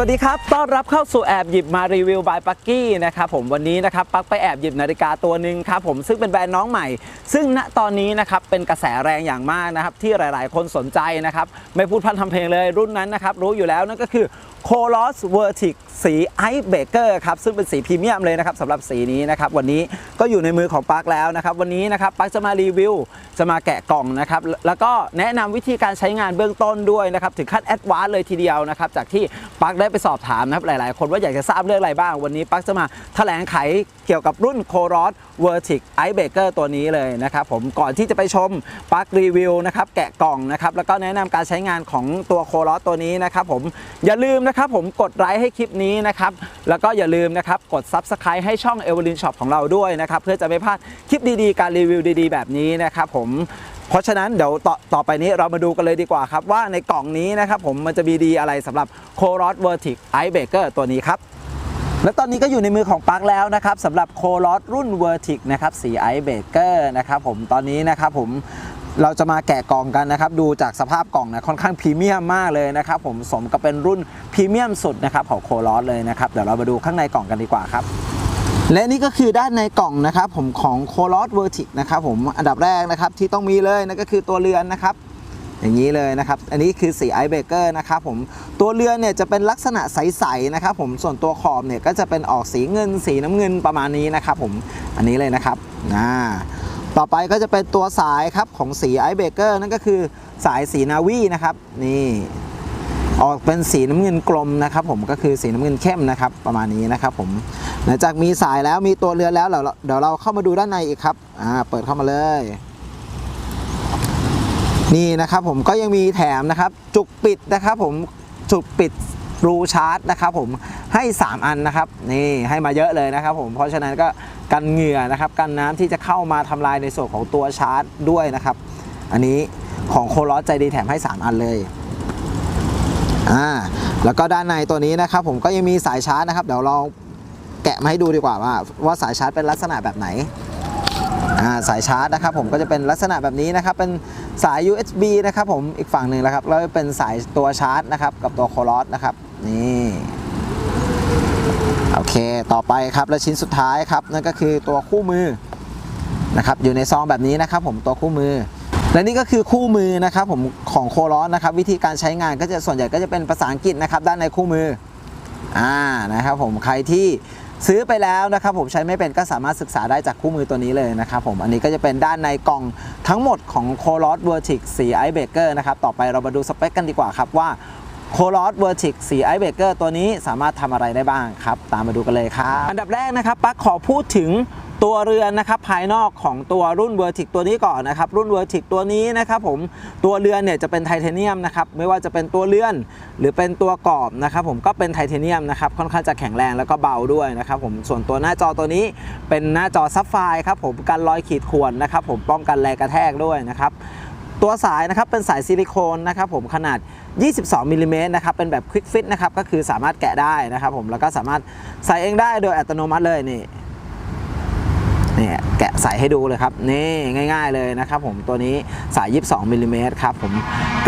สวัสดีครับ ต้อนรับเข้าสู่แอบหยิบมารีวิวบายปักกี้นะครับผมวันนี้นะครับปักไปแอบหยิบนาฬิกาตัวหนึ่งครับผมซึ่งเป็นแบรนด์น้องใหม่ ซึ่งณตอนนี้นะครับเป็นกระแสแรงอย่างมากนะครับที่หลาย ๆ คนสนใจนะครับไม่พูดพันทำเพลงเลยรุ่นนั้นนะครับรู้อยู่แล้วนั่นก็คือ c o l o s Vertic สีไอเบเกอร์ครับซึ่งเป็นสีพรีเมียมเลยนะครับสำหรับสีนี้นะครับวันนี้ก็อยู่ในมือของปักแล้วนะครับวันนี้นะครับปักจะมารีวิว จะมาแกะกล่องนะครับแล้วก็แนะนำวิธีการใช้งานเบื้องต้นด้วยนะครับถึงขั้นแอดวานซ์เลยทีเดียวนะครับจากที่ปักได้ไปสอบถามนะครับหลาย ๆ คนว่าอยากจะทราบเรื่องอะไรบ้าง วันนี้ปักจะมาแถลงไขเกี่ยวกับรุ่น c o r o s Vertic Ice Baker ตัวนี้เลยนะครับผมก่อนที่จะไปชมปักรีวิวนะครับแกะกล่องนะครับแล้วก็แนะนำการใช้งานของตัว c o r o s ตัวนี้นะครับผมอย่าลืมนะครับผมกดไลค์ให้คลิปนี้นะครับ แล้วก็อย่าลืมนะครับ กด Subscribe ให้ช่อง e v e r y n Shop ของเราด้วยนะครับ เพื่อจะไม่พลาดคลิปดีๆ การรีวิวดีๆ แบบนี้นะครับผมเพราะฉะนั้นเดี๋ยวต่อต่อไปนี้เรามาดูกันเลยดีกว่าครับ ว่าในกล่องนี้นะครับผมมันจะมีดีอะไรสำหรับ c o r o s Vertic Ice Baker ตัวนี้ครับและตอนนี้ก็อยู่ในมือของปาร์คแล้วนะครับสำหรับ c o r o s รุ่น Vertic นะครับสี Ice Baker นะครับผมตอนนี้นะครับผม เราจะมาแกะกล่องกันนะครับ ดูจากสภาพกล่องนะค่อนข้างพรีเมียมมากเลยนะครับผมสมกับเป็นรุ่นพรีเมียมสุดนะครับของ c o r o s เลยนะครับเดี๋ยวเรามาดูข้างในกล่องกันดีกว่าครับและนี่ก็คือด้านในกล่องนะครับผมของ c o l o s Vertic นะครับผมอันดับแรกนะครับที่ต้องมีเลยนั่นก็คือตัวเรือนนะครับอย่างนี้เลยนะครับ อันนี้คือสีไอเบเกอร์นะครับผม ตัวเรือนเนี่ยจะเป็นลักษณะใสๆนะครับผม ส่วนตัวขอบเนี่ยก็จะเป็นออกสีเงินสีน้ำเงินประมาณนี้นะครับผม อันนี้เลยนะครับ อ่า ต่อไปก็จะเป็นตัวสายครับของสีไอเบเกอร์นั่นก็คือสายสีนาวีนะครับ นี่ ออกเป็นสีน้ำเงินกลมนะครับ ผมก็คือสีน้ำเงินเข้มนะครับ ประมาณนี้นะครับ ผมหลังจากมีสายแล้วมีตัวเรือแล้วเดี๋ยวเราเดี๋ยวเราเข้ามาดูด้านในอีกครับอ่าเปิดเข้ามาเลยนี่นะครับผมก็ยังมีแถมนะครับ จุกปิดนะครับ ผมจุกปิด รูชาร์จนะครับผมให้ 3 อันนะครับนี่ให้มาเยอะเลยนะครับผมเพราะฉะนั้นก็กันเหงื่อนะครับกันน้ำที่จะเข้ามาทำลายในส่วนของตัวชาร์จด้วยนะครับ อันนี้ของโคลอสใจดีแถมให้ 3 อันเลยอ่าแล้วก็ด้านในตัวนี้นะครับผมก็ยังมีสายชาร์จนะครับ เดี๋ยวเราแกะมาให้ดูดีกว่าว่า ว่าสายชาร์จเป็นลักษณะแบบไหนอ่าสายชาร์จนะครับผมก็จะเป็นลักษณะแบบนี้นะครับ เป็นสาย USB นะครับผมอีกฝั่งหนึ่งแล้วครับแล้วเป็นสายตัวชาร์จนะครับกับตัวโคลอสนะครับ นี่โอเคต่อไปครับและชิ้นสุดท้ายครับนั่นก็คือตัวคู่มือนะครับอยู่ในซองแบบนี้นะครับผมตัวคู่มือ และนี่ก็คือคู่มือนะครับผมของโคลอสนะครับวิธีการใช้งานก็จะส่วนใหญ่ก็จะเป็นภาษาอังกฤษนะครับด้านในคู่มืออ่านะครับผมใครที่ซื้อไปแล้วนะครับผมใช้ไม่เป็นก็สามารถศึกษาได้จากคู่มือตัวนี้เลยนะครับผมอันนี้ก็จะเป็นด้านในกล่องทั้งหมดของ c o l o s Vertic สี Ice Baker นะครับต่อไปเรามาดูสเปคกันดีกว่าครับว่า c o l o s Vertic สี Ice Baker ตัวนี้สามารถทำอะไรได้บ้างครับ ตามมาดูกันเลยครับ อันดับแรกนะครับปักขอพูดถึงตัวเรือนนะครับภายนอกของตัวรุ่น Vertic ตัวนี้ก่อนนะครับรุ่น Vertic ตัวนี้นะครับผมตัวเรือนเนี่ยจะเป็นไทเทเนียมนะครับไม่ว่าจะเป็นตัวเรือนหรือเป็นตัวกรอบนะครับผมก็เป็นไทเทเนียมนะครับค่อนข้างจะแข็งแรงแล้วก็เบาด้วยนะครับผมส่วนตัวหน้าจอตัวนี้เป็นหน้าจอซับไฟครับผมกันรอยขีดข่วนนะครับผมป้องกันแรงกระแทกด้วยนะครับ ตัวสายนะครับเป็นสายซิลิโคนนะครับผมขนาด 22มิลลิเมตรนะครับเป็นแบบควิกฟิตนะครับก็คือสามารถแกะได้นะครับผมแล้วก็สามารถใส่เองได้โดยอัตโนมัติเลยนี่นี่แกะใส่ให้ดูเลยครับนี่ง่าย ๆเลยนะครับผมตัวนี้สาย 22มิลลิเมตรครับผม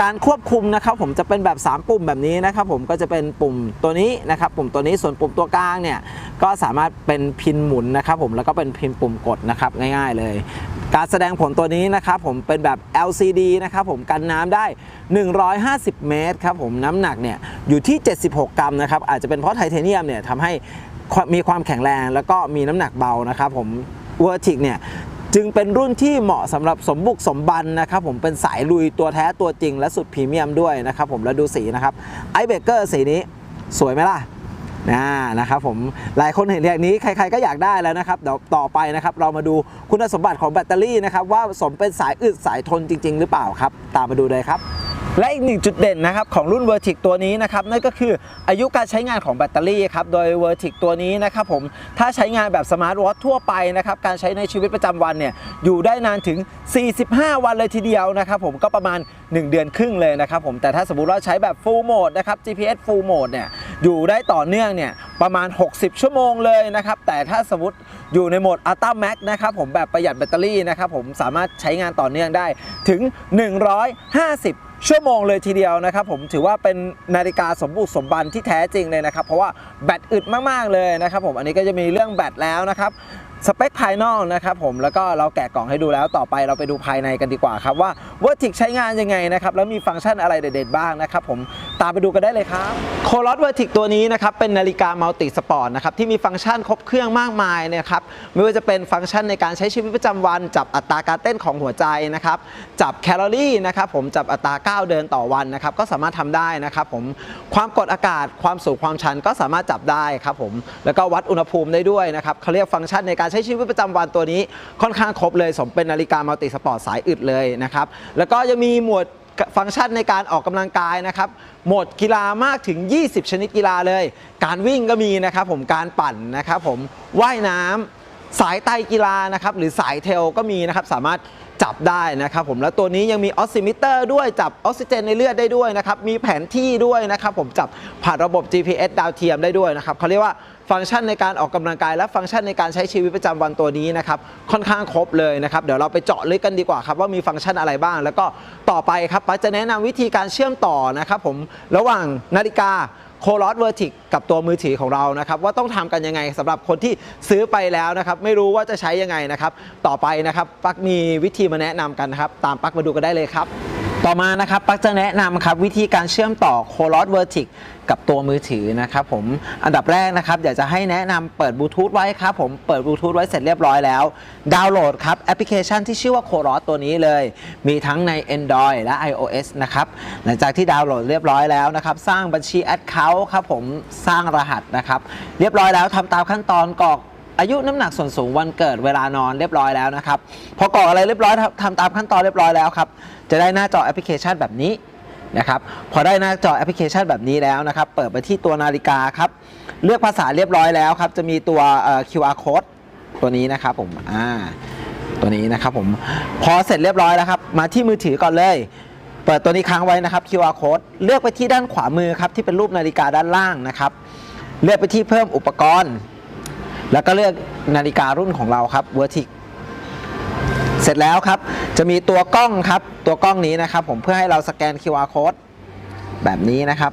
การควบคุมนะครับผมจะเป็นแบบ 3 ปุ่มแบบนี้นะครับผมก็จะเป็นปุ่มตัวนี้นะครับปุ่มตัวนี้ส่วนปุ่มตัวกลางเนี่ยก็สามารถเป็นพินหมุนนะครับผมแล้วก็เป็นพินปุ่มกดนะครับง่ายๆเลย การแสดงผลตัวนี้นะครับผมเป็นแบบ LCD นะครับผมกันน้ำได้ 150 เมตรครับผมน้ำหนักเนี่ยอยู่ที่ 76 กรัมนะครับอาจจะเป็นเพราะไทเทเนียมเนี่ยทำให้มีความแข็งแรงแล้วก็มีน้ำหนักเบานะครับผมเวอร์ติกเนี่ยจึงเป็นรุ่นที่เหมาะสำหรับสมบุกสมบันนะครับผมเป็นสายลุยตัวแท้ตัวจริงและสุดพรีเมียมด้วยนะครับผมแล้วดูสีนะครับไอเบเกอร์สีนี้สวยไหมล่ะ นะนะครับผมหลายคนเห็นอย่างนี้ใครๆก็อยากได้แล้วนะครับเดี๋ยวต่อไปนะครับ เรามาดูคุณสมบัติของแบตเตอรี่นะครับว่าสมเป็นสายอึดสายทนจริง ๆ หรือเปล่าครับ ตามมาดูเลยครับและอีกหนึ่งจุดเด่นนะครับของรุ่น Vertic ตัวนี้นะครับนั่นก็คืออายุการใช้งานของแบตเตอรี่ครับโดย Vertic ตัวนี้นะครับผมถ้าใช้งานแบบสมาร์ทวอททั่วไปนะครับการใช้ในชีวิตประจำวันเนี่ยอยู่ได้นานถึง 45 วันเลยทีเดียวนะครับผมก็ประมาณ 1 เดือนครึ่งเลยนะครับผมแต่ถ้าสมมุติว่าใช้แบบ Full Mode นะครับ GPS Full Mode เนี่ยอยู่ได้ต่อเนื่องเนี่ยประมาณ 60 ชั่วโมงเลยนะครับแต่ถ้าสมมติอยู่ในโหมด Ultra Max นะครับผมแบบประหยัดแบตเตอรี่นะครับผมสามารถใช้งานต่อเนื่องได้ถึง 150 ชั่วโมงเลยทีเดียวนะครับผมถือว่าเป็นนาฬิกาสมบูรณ์สมบันที่แท้จริงเลยนะครับ เพราะว่าแบตอึดมากๆเลยนะครับผมอันนี้ก็จะมีเรื่องแบตแล้วนะครับ สเปคภายนอกนะครับผมแล้วก็เราแกะกล่องให้ดูแล้วต่อไปเราไปดูภายในกันดีกว่าครับว่า v e r t i c ใช้งานยังไงนะครับแล้วมีฟังก์ชันอะไรเด็ดๆบ้างนะครับผมตามไปดูกันได้เลยครับโคลอสเวอร์ติกตัวนี้นะครับเป็นนาฬิกามัลติสปอร์ตนะครับที่มีฟังก์ชันครบเครื่องมากมายนะครับไม่ว่าจะเป็นฟังก์ชันในการใช้ชีวิตประจำวัน จับอัตราการเต้นของหัวใจนะครับจับแคลอรี่นะครับผมจับอัตราก้าวเดินต่อวันนะครับก็สามารถทำได้นะครับผมความกดอากาศความสูงความชันก็สามารถจับได้ครับผมแล้วก็วัดอุณหภูมิได้ด้วยนะครับเขาเรียกฟังก์ชันในการใช้ชีวิตประจำวันตัวนี้ค่อนข้างครบเลย สมเป็นนาฬิกามัลติสปอร์ตสายอึดเลยนะครับ แล้วก็ยังมีหมวดฟังก์ชันในการออกกำลังกายนะครับหมดกีฬามากถึง 20 ชนิดกีฬาเลย การวิ่งก็มีนะครับผมการปั่นนะครับผมว่ายน้ำสายไตกีฬานะครับหรือสายเทลก็มีนะครับสามารถจับได้นะครับผมแล้วตัวนี้ยังมีออกซิมิเตอร์ด้วยจับออกซิเจนในเลือดได้ด้วยนะครับมีแผนที่ด้วยนะครับผมจับผ่านระบบ GPS ดาวเทียมได้ด้วยนะครับเขาเรียกว่า ฟังก์ชันในการออกกำลังกาย และฟังก์ชันในการใช้ชีวิตประจำวันตัวนี้นะครับค่อนข้างครบเลยนะครับเดี๋ยวเราไปเจาะลึกกันดีกว่าครับว่ามีฟังก์ชันอะไรบ้าง แล้วก็ต่อไปครับปั๊กจะแนะนำวิธีการเชื่อมต่อนะครับผมระหว่างนาฬิกาโคลอสเวอร์ติกกับตัวมือถือของเรานะครับว่าต้องทำกันยังไงสำหรับคนที่ซื้อไปแล้วนะครับไม่รู้ว่าจะใช้ยังไงนะครับต่อไปนะครับปักมีวิธีมาแนะนำกันนะครับตามปักมาดูกันได้เลยครับ ต่อมานะครับปักจะแนะนำครับวิธีการเชื่อมต่อโคลอสเวอร์ติก กับตัวมือถือนะครับผมอันดับแรกนะครับอยากจะให้แนะนำเปิดบลูทูธไว้ครับผมเปิดบลูทูธไว้เสร็จเรียบร้อยแล้ว ดาวน์โหลดครับแอปพลิเคชันที่ชื่อว่าโคลอสตัวนี้เลย มีทั้งใน Android และ iOS นะครับหลังจากที่ดาวน์โหลดเรียบร้อยแล้วนะครับสร้างบัญชี Account ครับผมสร้างรหัสนะครับเรียบร้อยแล้วทำตามขั้นตอนกรอกอายุน้ำหนักส่วนสูงวันเกิดเวลานอนเรียบร้อยแล้วนะครับพอกรอกอะไรเรียบร้อยทำทำตามขั้นตอนเรียบร้อยแล้วครับจะได้หน้าจอแอปพลิเคชันแบบนี้ นะครับพอได้หน้าจอแอปพลิเคชันแบบนี้แล้วนะครับ เปิดไปที่ตัวนาฬิกาครับ เลือกภาษาเรียบร้อยแล้วครับ จะมีตัว QR code ตัวนี้นะครับผมอ่าตัวนี้นะครับผมพอเสร็จเรียบร้อยแล้วครับ มาที่มือถือก่อนเลย เปิดตัวนี้ค้างไว้นะครับ QR code เลือกไปที่ด้านขวามือครับที่เป็นรูปนาฬิกาด้านล่างนะครับ เลือกไปที่เพิ่มอุปกรณ์ แล้วก็เลือกนาฬิการุ่นของเราครับ Vertic เสร็จแล้วครับ จะมีตัวกล้องครับ ตัวกล้องนี้นะครับ ผมเพื่อให้เราสแกน QR code แบบนี้นะครับ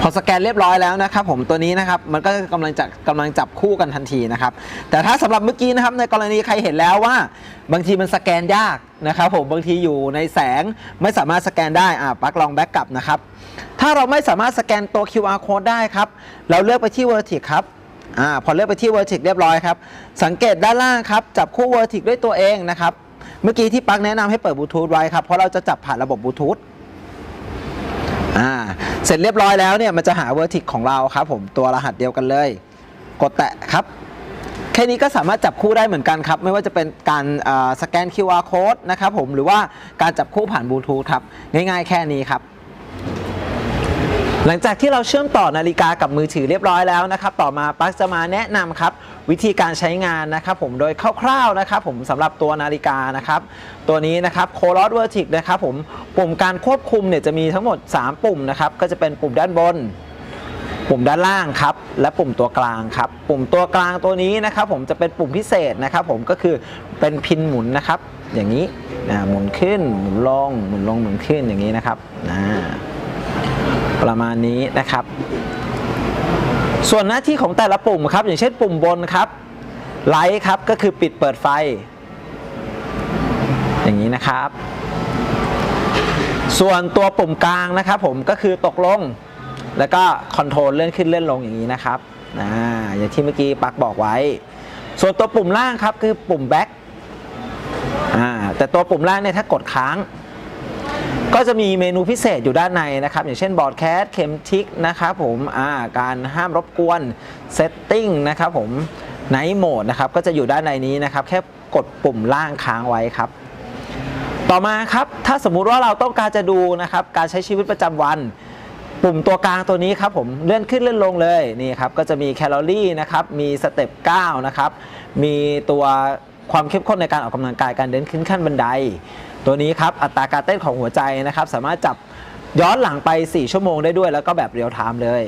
พอสแกนเรียบร้อยแล้วนะครับ ผมตัวนี้นะครับมันก็กำลังจะกำลังจับคู่กันทันทีนะครับ แต่ถ้าสำหรับเมื่อกี้นะครับในกรณีใครเห็นแล้วว่า บางทีมันสแกนยากนะครับ ผมบางทีอยู่ในแสงไม่สามารถสแกนได้อ่าปักลองแบ็กกลับนะครับ ถ้าเราไม่สามารถสแกนตัว QR code ได้ครับ เราเลือกไปที่ Vertic ครับอ่าพอเลือกไปที่ Vertic เรียบร้อยครับ สังเกตด้านล่างครับ จับคู่ Vertic ด้วยตัวเองนะครับ เมื่อกี้ที่ปักแนะนำให้เปิดบลูทูธไว้ครับ เพราะเราจะจับผ่านระบบบลูทูธอ่าเสร็จเรียบร้อยแล้วเนี่ยมันจะหา Vertic ของเราครับผมตัวรหัสเดียวกันเลย กดแตะครับแค่นี้ก็สามารถจับคู่ได้เหมือนกันครับ ไม่ว่าจะเป็นการสแกน QR code นะครับผมหรือว่าการจับคู่ผ่านบลูทูธครับง่ายๆ แค่นี้ครับ หลังจากที่เราเชื่อมต่อนาฬิกากับมือถือเรียบร้อยแล้วนะครับ ต่อมาปักจะมาแนะนำครับวิธีการใช้งานนะครับ ผมโดยคร่าวๆนะครับ ผมสำหรับตัวนาฬิกานะครับ ตัวนี้นะครับ c o l o s Vertic นะครับผมปุ่มการควบคุมเนี่ยจะมีทั้งหมด 3 ปุ่มนะครับก็จะเป็นปุ่มด้านบนปุ่มด้านล่างครับและปุ่มตัวกลางครับ ปุ่มตัวกลางตัวนี้นะครับ ผมจะเป็นปุ่มพิเศษนะครับ ผมก็คือเป็นพินหมุนนะครับ อย่างนี้นะหมุนขึ้นหมุนลงหมุนลงหมุนขึ้นอย่างนี้นะครับนะ ประมาณนี้นะครับ ส่วนหน้าที่ของแต่ละปุ่มครับ อย่างเช่นปุ่มบนครับไลท์ครับก็คือปิดเปิดไฟ อย่างนี้นะครับ ส่วนตัวปุ่มกลางนะครับ ผมก็คือตกลง แล้วก็คอนโทรลเลื่อนขึ้นเลื่อนลงอย่างนี้นะครับอ่าอย่างที่เมื่อกี้ปักบอกไว้ ส่วนตัวปุ่มล่างครับคือปุ่มแบ็คอ่าแต่ตัวปุ่มล่างเนี่ยถ้ากดค้าง ก็จะมีเมนูพิเศษอยู่ด้านในนะครับ อย่างเช่นบอร์ดแคสเข็มทิกนะครับผมการห้ามรบกวนเซตติ้งนะครับผมไนท์โหมดนะครับก็จะอยู่ด้านในนี้นะครับ แค่กดปุ่มล่างค้างไว้ครับ ต่อมาครับ ถ้าสมมุติว่าเราต้องการจะดูนะครับ การใช้ชีวิตประจำวัน ปุ่มตัวกลางตัวนี้ครับผมเลื่อนขึ้นเลื่อนลงเลยนี่ครับก็จะมีแคลอรี่นะครับมีสเต็ป9นะครับมีตัวความเข้มข้นในการออกกำลังกายการเดินขึ้นขั้นบันได ตัวนี้ครับอัตราการเต้นของหัวใจนะครับ สามารถจับย้อนหลังไป 4 ชั่วโมงได้ด้วย แล้วก็แบบเรียลไทม์เลย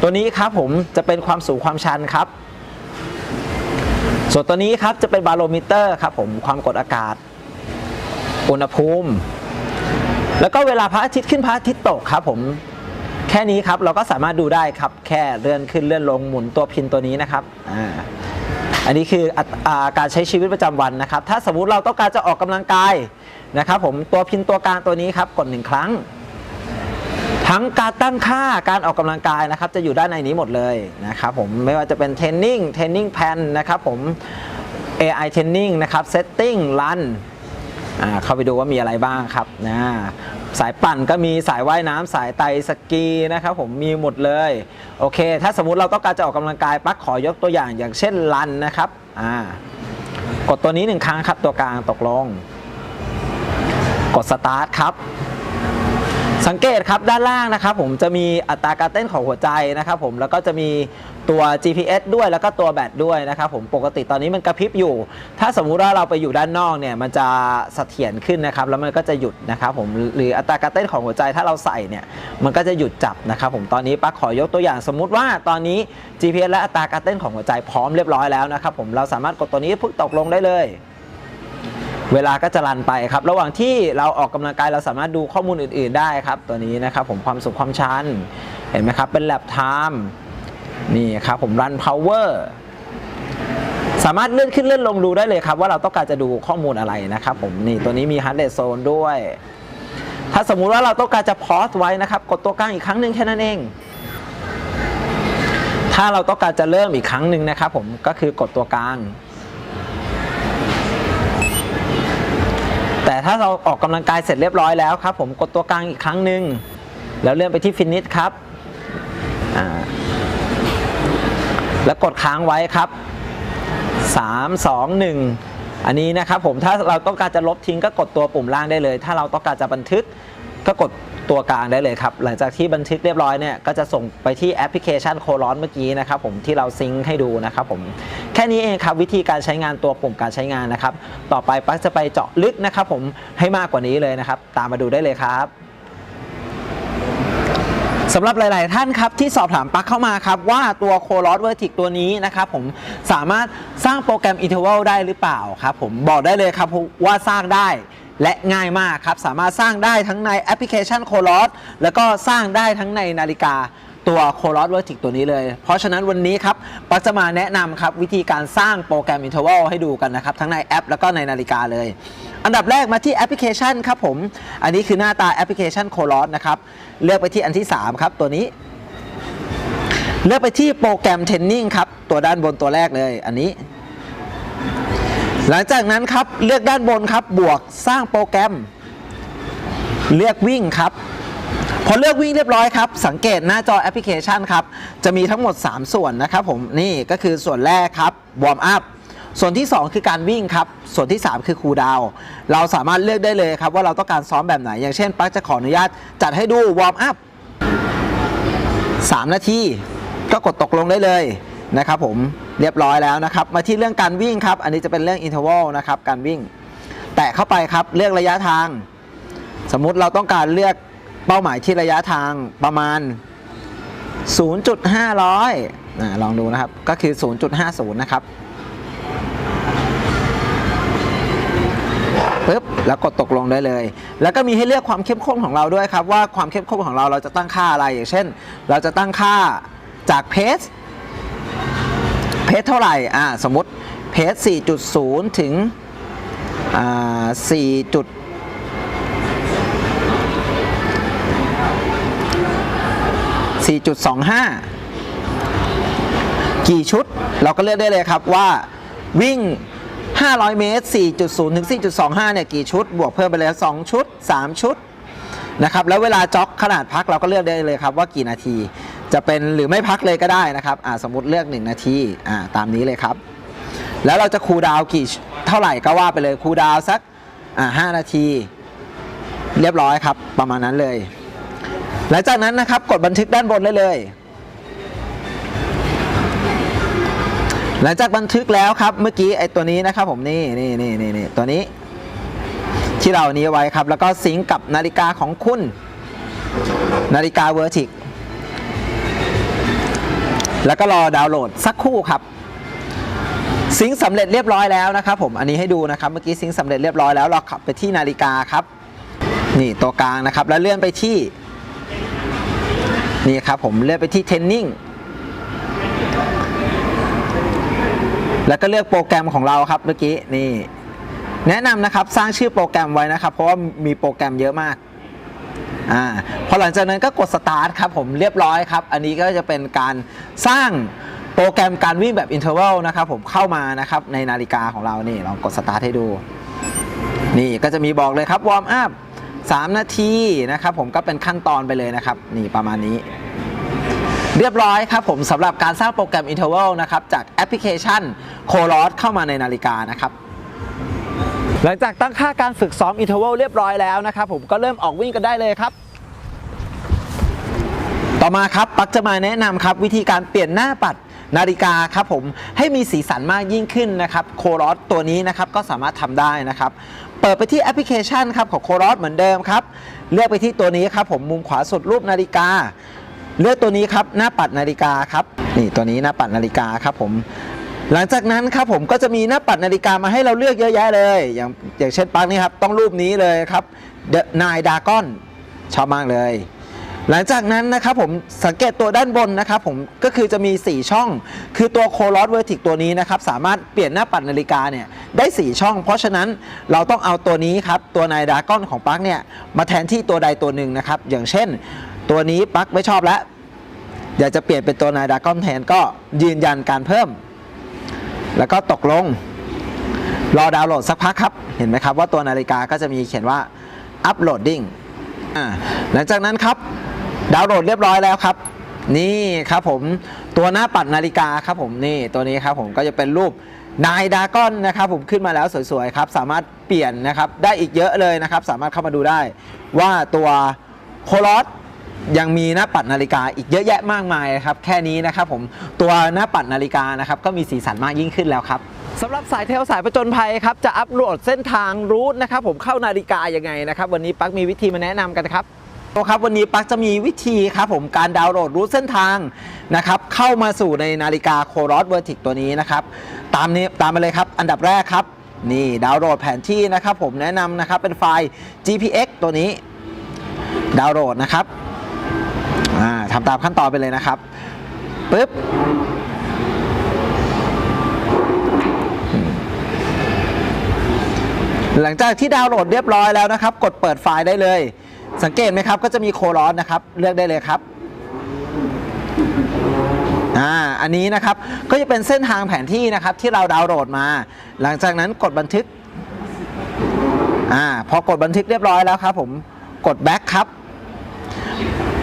ตัวนี้ครับผมจะเป็นความสูงความชันครับ ส่วนตัวนี้ครับจะเป็นบาโรมิเตอร์ครับผมความกดอากาศ อุณหภูมิ แล้วก็เวลาพระอาทิตย์ขึ้นพระอาทิตย์ตกครับผมแค่นี้ครับเราก็สามารถดูได้ครับ แค่เลื่อนขึ้นเลื่อนลงหมุนตัวพินตัวนี้นะครับอ่า อันนี้คืออาการใช้ชีวิตประจำวันนะครับ ถ้าสมมุติเราต้องการจะออกกำลังกายนะครับ ผมตัวพินตัวกลางตัวนี้ครับกดหนึ่งครั้ง ทั้งการตั้งค่าการออกกำลังกายนะครับ จะอยู่ด้านในนี้หมดเลยนะครับผมไม่ว่าจะเป็นเทรนนิ่งเทรนนิ่งแพนนะครับผม AI training นะครับ setting run เข้าไปดูว่ามีอะไรบ้างครับนะ สายปั่นก็มีสายว่ายน้ำสายไตสกีนะครับผมมีหมดเลยโอเค ถ้าสมมุติเราต้องการจะออกกำลังกายปักขอยกตัวอย่างอย่างเช่นรันนะครับอ่ากดตัวนี้หนึ่งครั้งครับตัวกลางตกลง กดสตาร์ทครับ สังเกตครับด้านล่างนะครับ ผมจะมีอัตราการเต้นของหัวใจนะครับ ผมแล้วก็จะมี ตัว GPS ด้วยแล้วก็ตัวแบตด้วยนะครับผมปกติตอนนี้มันกระพริบอยู่ ถ้าสมมุติว่าเราไปอยู่ด้านนอกเนี่ยมันจะเสถียรขึ้นนะครับแล้วมันก็จะหยุดนะครับผมหรืออัตราการเต้นของหัวใจถ้าเราใส่เนี่ยมันก็จะหยุดจับนะครับผมตอนนี้ปักขอยกตัวอย่างสมมุติว่าตอนนี้ GPS และอัตราการเต้นของหัวใจพร้อมเรียบร้อยแล้วนะครับผมเราสามารถกดตัวนี้พึ่งตกลงได้เลย เวลาก็จะรันไปครับ ระหว่างที่เราออกกำลังกายเราสามารถดูข้อมูลอื่น ๆได้ครับ ตัวนี้นะครับผมความสุขความชันเห็นไหมครับเป็นแลบไทม์ นี่ครับผมรันพาวเวอร์สามารถเลื่อนขึ้นเลื่อนลงดูได้เลยครับ ว่าเราต้องการจะดูข้อมูลอะไรนะครับผมนี่ตัวนี้มี h าร์ r a t e zone ด้วย ถ้าสมมุติว่าเราต้องการจะพอสไว้นะครับ กดตัวกลางอีกครั้งหนึ่งแค่นั้นเอง ถ้าเราต้องการจะเริ่มอีกครั้งหนึ่งนะครับผมก็คือกดตัวกลาง แต่ถ้าเราออกกำลังกายเสร็จเรียบร้อยแล้วครับ ผมกดตัวกลางอีกครั้งหนึ่งแล้วเลื่อนไปที่ฟินิชครับอ่า แล้วกดค้างไว้ครับ 3 2 1 อันนี้นะครับผมถ้าเราต้องการจะลบทิ้งก็กดตัวปุ่มล่างได้เลย ถ้าเราต้องการจะบันทึกก็กดตัวกลางได้เลยครับ หลังจากที่บันทึกเรียบร้อยเนี่ยก็จะส่งไปที่แอปพลิเคชันโคลอนเมื่อกี้นะครับผมที่เราซิงค์ให้ดูนะครับผมแค่นี้เองครับวิธีการใช้งานตัวปุ่มการใช้งานนะครับ ต่อไปปั๊กจะไปเจาะลึกนะครับผมให้มากกว่านี้เลยนะครับ ตามมาดูได้เลยครับ สำหรับหลาย ๆ ท่านครับที่สอบถามปักเข้ามาครับว่าตัวโคลอสเวอร์ติกตัวนี้นะครับผมสามารถสร้างโปรแกรมอินเทอร์วัลได้หรือเปล่าครับผมบอกได้เลยครับว่าสร้างได้และง่ายมากครับ สามารถสร้างได้ทั้งในแอปพลิเคชันโคลอสแล้วก็สร้างได้ทั้งในนาฬิกา ตัวโคลอสเวอร์ติกตัวนี้เลย เพราะฉะนั้นวันนี้ครับปักจะมาแนะนำครับวิธีการสร้างโปรแกรมอินเทอร์วัลให้ดูกันนะครับ ทั้งในแอปแล้วก็ในนาฬิกาเลย อันดับแรกมาที่แอปพลิเคชันครับผม อันนี้คือหน้าตาแอปพลิเคชันโคลอสนะครับ เลือกไปที่อันที่ 3 ครับตัวนี้ เลือกไปที่โปรแกรมเทรนนิ่งครับตัวด้านบนตัวแรกเลย อันนี้ หลังจากนั้นครับเลือกด้านบนครับบวกสร้างโปรแกรม เลือกวิ่งครับ อเลือกวิ่งเรียบร้อยครับ สังเกตหน้าจอแอปพลิเคชันครับ จะมีทั้งหมด 3 ส่วนนะครับผมนี่ก็คือส่วนแรกครับวอร์มอัพส่วนที่ 2 คือการวิ่งครับ ส่วนที่ 3 คือคูลดาวเราสามารถเลือกได้เลยครับว่าเราต้องการซ้อมแบบไหน อย่างเช่นปักจะขออนุญาตจัดให้ดูวอร์มอัพ3นาทีก็กดตกลงได้เลยนะครับผมเรียบร้อยแล้วนะครับ มาที่เรื่องการวิ่งครับ อันนี้จะเป็นเรื่องอินเทอร์วัลนะครับการวิ่ง แตะเข้าไปครับเลือกระยะทาง สมมุติเราต้องการเลือก เป้าหมายที่ระยะทางประมาณ 0.500นะลองดูนะครับ ก็คือ 0.50 นะครับปึ๊บแล้วกดตกลงได้เลย แล้วก็มีให้เลือกความเข้มข้นของเราด้วยครับ ว่าความเข้มข้นของเราเราจะตั้งค่าอะไร อย่างเช่น เราจะตั้งค่าจากเพจเพจเท่าไหร่ อ่า สมมติเพจ4.0 ถึง อ่า 4 4.25 กี่ชุด เราก็เลือกได้เลยครับว่าวิ่ง 500 เมตร 4.0 ถึง 4.25 เนี่ยกี่ชุด บวกเพิ่มไปเลย 2 ชุด 3 ชุดนะครับแล้วเวลาจ็อกขนาดพักเราก็เลือกได้เลยครับว่ากี่นาที จะเป็นหรือไม่พักเลยก็ได้นะครับอ่าสมมติเลือก 1 นาทีอ่าตามนี้เลยครับ แล้วเราจะคูลดาวกี่เท่าไหร่ก็ว่าไปเลยคูลดาวสักอ่า5นาที เรียบร้อยครับ ประมาณนั้นเลย หลังจากนั้นนะครับกดบันทึกด้านบนได้เลย หลังจากบันทึกแล้วครับเมื่อกี้ไอ้ตัวนี้นะครับผมนี่นี่นี่นี่นี่ตัวนี้ที่เรานี้ไว้ครับ แล้วก็ซิงกับนาฬิกาของคุณ นาฬิกาเวอร์ติกแล้วก็รอดาวน์โหลดสักครู่ครับซิงสำเร็จเรียบร้อยแล้วนะครับผมอันนี้ให้ดูนะครับเมื่อกี้ซิงสำเร็จเรียบร้อยแล้วเราขับไปที่นาฬิกาครับ นี่ตัวกลางนะครับ แล้วเลื่อนไปที่ นี่ครับผมเลือนไปที่เทรนนิ่งแล้วก็เลือกโปรแกรมของเราครับเมื่อกี้นี่ แนะนำนะครับสร้างชื่อโปรแกรมไว้นะครับ เพราะว่ามีโปรแกรมเยอะมากอ่าพอหลังจากนั้นก็กดสตาร์ทครับผมเรียบร้อยครับ อันนี้ก็จะเป็นการสร้างโปรแกรมการวิ่งแบบอินเทอร์วัลนะครับผมเข้ามานะครับในนาฬิกาของเรานี่ลองกดสตาร์ทให้ดู นี่ก็จะมีบอกเลยครับวอร์มอัพ 3 นาทีนะครับผมก็เป็นขั้นตอนไปเลยนะครับ นี่ประมาณนี้ เรียบร้อยครับผมสำหรับการสร้างโปรแกรม Interval นะครับจากแอปพลิเคชัน c o l o s เข้ามาในนาฬิกานะครับหลังจากตั้งค่าการฝึกซ้อม Interval เรียบร้อยแล้วนะครับผมก็เริ่มออกวิ่งกันได้เลยครับต่อมาครับปักจะมาแนะนำครับ วิธีการเปลี่ยนหน้าปัดนาฬิกาครับผมให้มีสีสันมากยิ่งขึ้นนะครับ โครอสตัวนี้นะครับก็สามารถทำได้นะครับ เปิดไปที่แอปพลิเคชันครับของโครอสเหมือนเดิมครับ เลือกไปที่ตัวนี้ครับผมมุมขวาสุดรูปนาฬิกา เลือกตัวนี้ครับหน้าปัดนาฬิกาครับนี่ตัวนี้หน้าปัดนาฬิกาครับผมหลังจากนั้นครับผมก็จะมีหน้าปัดนาฬิกามาให้เราเลือกเยอะแยะเลย อย่างอย่างเช่นปักนี่ครับต้องรูปนี้เลยครับเดนายดากอนชอบมากเลย หลังจากนั้นนะครับผมสังเกตตัวด้านบนนะครับผมก็คือจะมี 4 ช่อง คือตัวโคลอสเวอร์ติกตัวนี้นะครับสามารถเปลี่ยนหน้าปัดนาฬิกาเนี่ยได้ 4 ช่อง เพราะฉะนั้นเราต้องเอาตัวนี้ครับตัวนายดากอนของปลั๊กเนี่ยมาแทนที่ตัวใดตัวหนึ่งนะครับอย่างเช่น ตัวนี้ปลั๊กไม่ชอบแล้วอยากจะเปลี่ยนเป็นตัวนายดากอนแทนก็ยืนยันการเพิ่ม แล้วก็ตกลง รอดาวน์โหลดสักพักครับ เห็นไหมครับว่าตัวนาฬิกาก็จะมีเขียนว่า uploading หลังจากนั้นครับดาวน์โหลดเรียบร้อยแล้วครับ นี่ครับผมตัวหน้าปัดนาฬิกาครับผมนี่ตัวนี้ครับผมก็จะเป็นรูปนายดากอนนะครับผมขึ้นมาแล้วสวยๆครับ สามารถเปลี่ยนนะครับได้อีกเยอะเลยนะครับ สามารถเข้ามาดูได้ว่าตัวโคลอส ยังมีหน้าปัดนาฬิกาอีกเยอะแยะมากมายครับแค่นี้นะครับผมตัวหน้าปัดนาฬิกานะครับก็มีสีสันมากยิ่งขึ้นแล้วครับสำหรับสายเทลสายประจนภัยครับจะอัปโหลดเส้นทางรูทนะครับผมเข้านาฬิกายังไงนะครับวันนี้ปักมีวิธีมาแนะนำกันครับครับวันนี้ปักจะมีวิธีครับผมการดาวน์โหลดรูทเส้นทางนะครับเข้ามาสู่ในนาฬิกาโครอสเวอร์ติกตัวนี้นะครับตามนี้ตามมาเลยครับอันดับแรกครับนี่ดาวน์โหลดแผนที่นะครับผมแนะนำนะครับเป็นไฟล์ GPX ตัวนี้ ดาวน์โหลดนะครับอ่า ทำตามขั้นตอนไปเลยนะครับปึ๊บหลังจากที่ดาวน์โหลดเรียบร้อยแล้วนะครับ กดเปิดไฟล์ได้เลย สังเกตไหมครับ ก็จะมีโคลอนนะครับ เลือกได้เลยครับอ่าอันนี้นะครับก็จะเป็นเส้นทางแผนที่นะครับ ที่เราดาวน์โหลดมา หลังจากนั้นกดบันทึกอ่าพอกดบันทึกเรียบร้อยแล้วครับ ผมกด back ครับ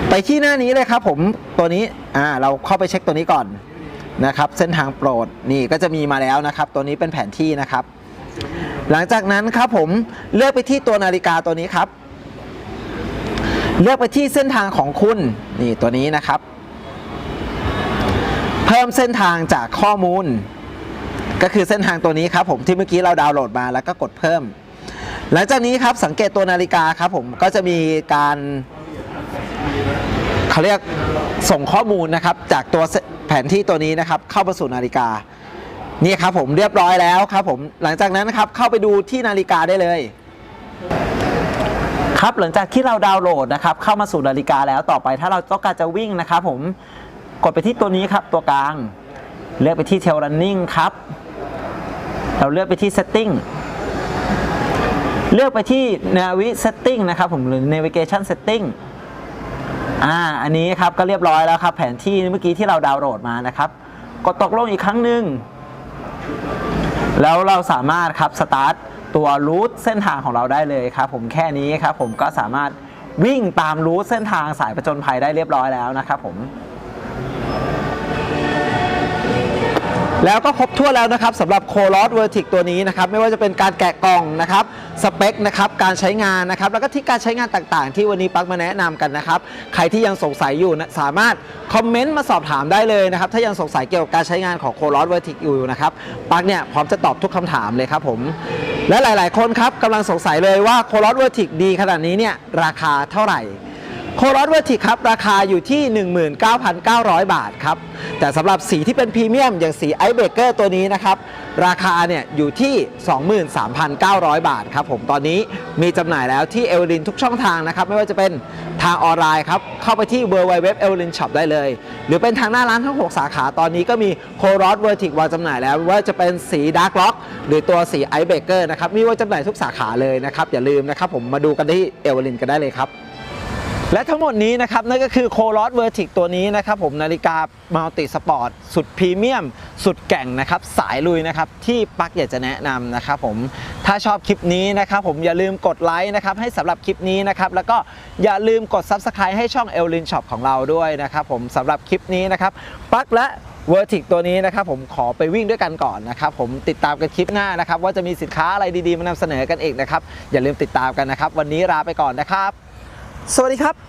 ไปที่หน้านี้เลยครับผมตัวนี้อ่าเราเข้าไปเช็คตัวนี้ก่อนนะครับเส้นทางโปรดนี่ก็จะมีมาแล้วนะครับ ตัวนี้เป็นแผนที่นะครับ หลังจากนั้นครับผมเลือกไปที่ตัวนาฬิกาตัวนี้ครับ เลือกไปที่เส้นทางของคุณนี่ตัวนี้นะครับ เพิ่มเส้นทางจากข้อมูล ก็คือเส้นทางตัวนี้ครับผมที่เมื่อกี้เราดาวน์โหลดมาแล้วก็กดเพิ่ม หลังจากนี้ครับสังเกตตัวนาฬิกาครับผมก็จะมีการ เขาเรียกส่งข้อมูลนะครับ จากตัวแผนที่ตัวนี้นะครับ เข้ามาสู่นาฬิกา นี่ครับผมเรียบร้อยแล้วครับผมหลังจากนั้นนะครับเข้าไปดูที่นาฬิกาได้เลย ครับหลังจากที่เราดาวน์โหลดนะครับ เข้ามาสู่นาฬิกาแล้วต่อไป ถ้าเราต้องการจะวิ่งนะครับ ผมกดไปที่ตัวนี้ครับตัวกลาง เลือกไปที่ Tail Running ครับ เราเลือกไปที่ Setting เลือกไปที่ Navi Setting นะครับผมหรือ Navigation Setting อ่าอันนี้ครับก็เรียบร้อยแล้วครับ แผนที่เมื่อกี้ที่เราดาวน์โหลดมานะครับกดตกลงอีกครั้งหนึ่งแล้วเราสามารถครับสตาร์ทตัวรูทเส้นทางของเราได้เลยครับผมแค่นี้ครับผมก็สามารถวิ่งตามรูทเส้นทางสายประจนภัยได้เรียบร้อยแล้วนะครับผม แล้วก็ครบถ้วแล้วนะครับสำหรับโคลอสเวอร์ติกตัวนี้นะครับไม่ว่าจะเป็นการแกะกล่องนะครับสเปคนะครับการใช้งานนะครับแล้วก็ที่การใช้งานต่างๆ ที่วันนี้ปักมาแนะนำกันนะครับใครที่ยังสงสัยอยู่นะสามารถคอมเมนต์มาสอบถามได้เลยนะครับถ้ายังสงสัยเกี่ยวกับการใช้งานของโคลอสเวอร์ติกอยู่นะครับปักเนี่ยพร้อมจะตอบทุกคำถามเลยครับผมและหลาย ๆ คนครับกำลังสงสัยเลยว่าโคลอสเวอร์ติกดีขนาดนี้เนี่ยราคาเท่าไหร่ โคลอสเวอร์ติครับ ราคาอยู่ที่ 19,900 บาทครับ แต่สำหรับสีที่เป็นพรีเมียมอย่างสีไอเบเกอร์ตัวนี้นะครับ ราคาเนี่ยอยู่ที่ 23,900 บาทครับผมตอนนี้มีจำหน่ายแล้วที่เอลลินทุกช่องทางนะครับ ไม่ว่าจะเป็นทางออนไลน์ครับ เข้าไปที่ w w w e l l i n Shop ได้เลย หรือเป็นทางหน้าร้านทั้ง 6 สาขาตอนนี้ก็มีโคลอสเวอร์ติวางจำหน่ายแล้วว่าจะเป็นสีดาร์กล็อกหรือตัวสีไอเบเกอร์นะครับมีวางจำหน่ายทุกสาขาเลยนะครับอย่าลืมนะครับผมมาดูกันที่เอลลินกันได้เลยครับ และทั้งหมดนี้นะครับนั่นก็คือโคลอสเวอร์ติกตัวนี้นะครับผมนาฬิกามัลติสปอร์ตสุดพรีเมียม สุดแก่งนะครับสายลุยนะครับที่ปักอยากจะแนะนำนะครับผมถ้าชอบคลิปนี้นะครับผมอย่าลืมกดไลค์นะครับให้สำหรับคลิปนี้นะครับแล้วก็อย่าลืมกด Subscribe ให้ช่อง e l l i n Shop ของเราด้วยนะครับผมสำหรับคลิปนี้นะครับปักและเวอร์ติกตัวนี้นะครับผมขอไปวิ่งด้วยกันก่อนนะครับผมติดตามกันคลิปหน้านะครับว่าจะมีสินค้าอะไรดีๆมานำเสนอกันอีกนะครับอย่าลืมติดตามกันนะครับวันนี้ลาไปก่อนนะครับ สวัสดีครับ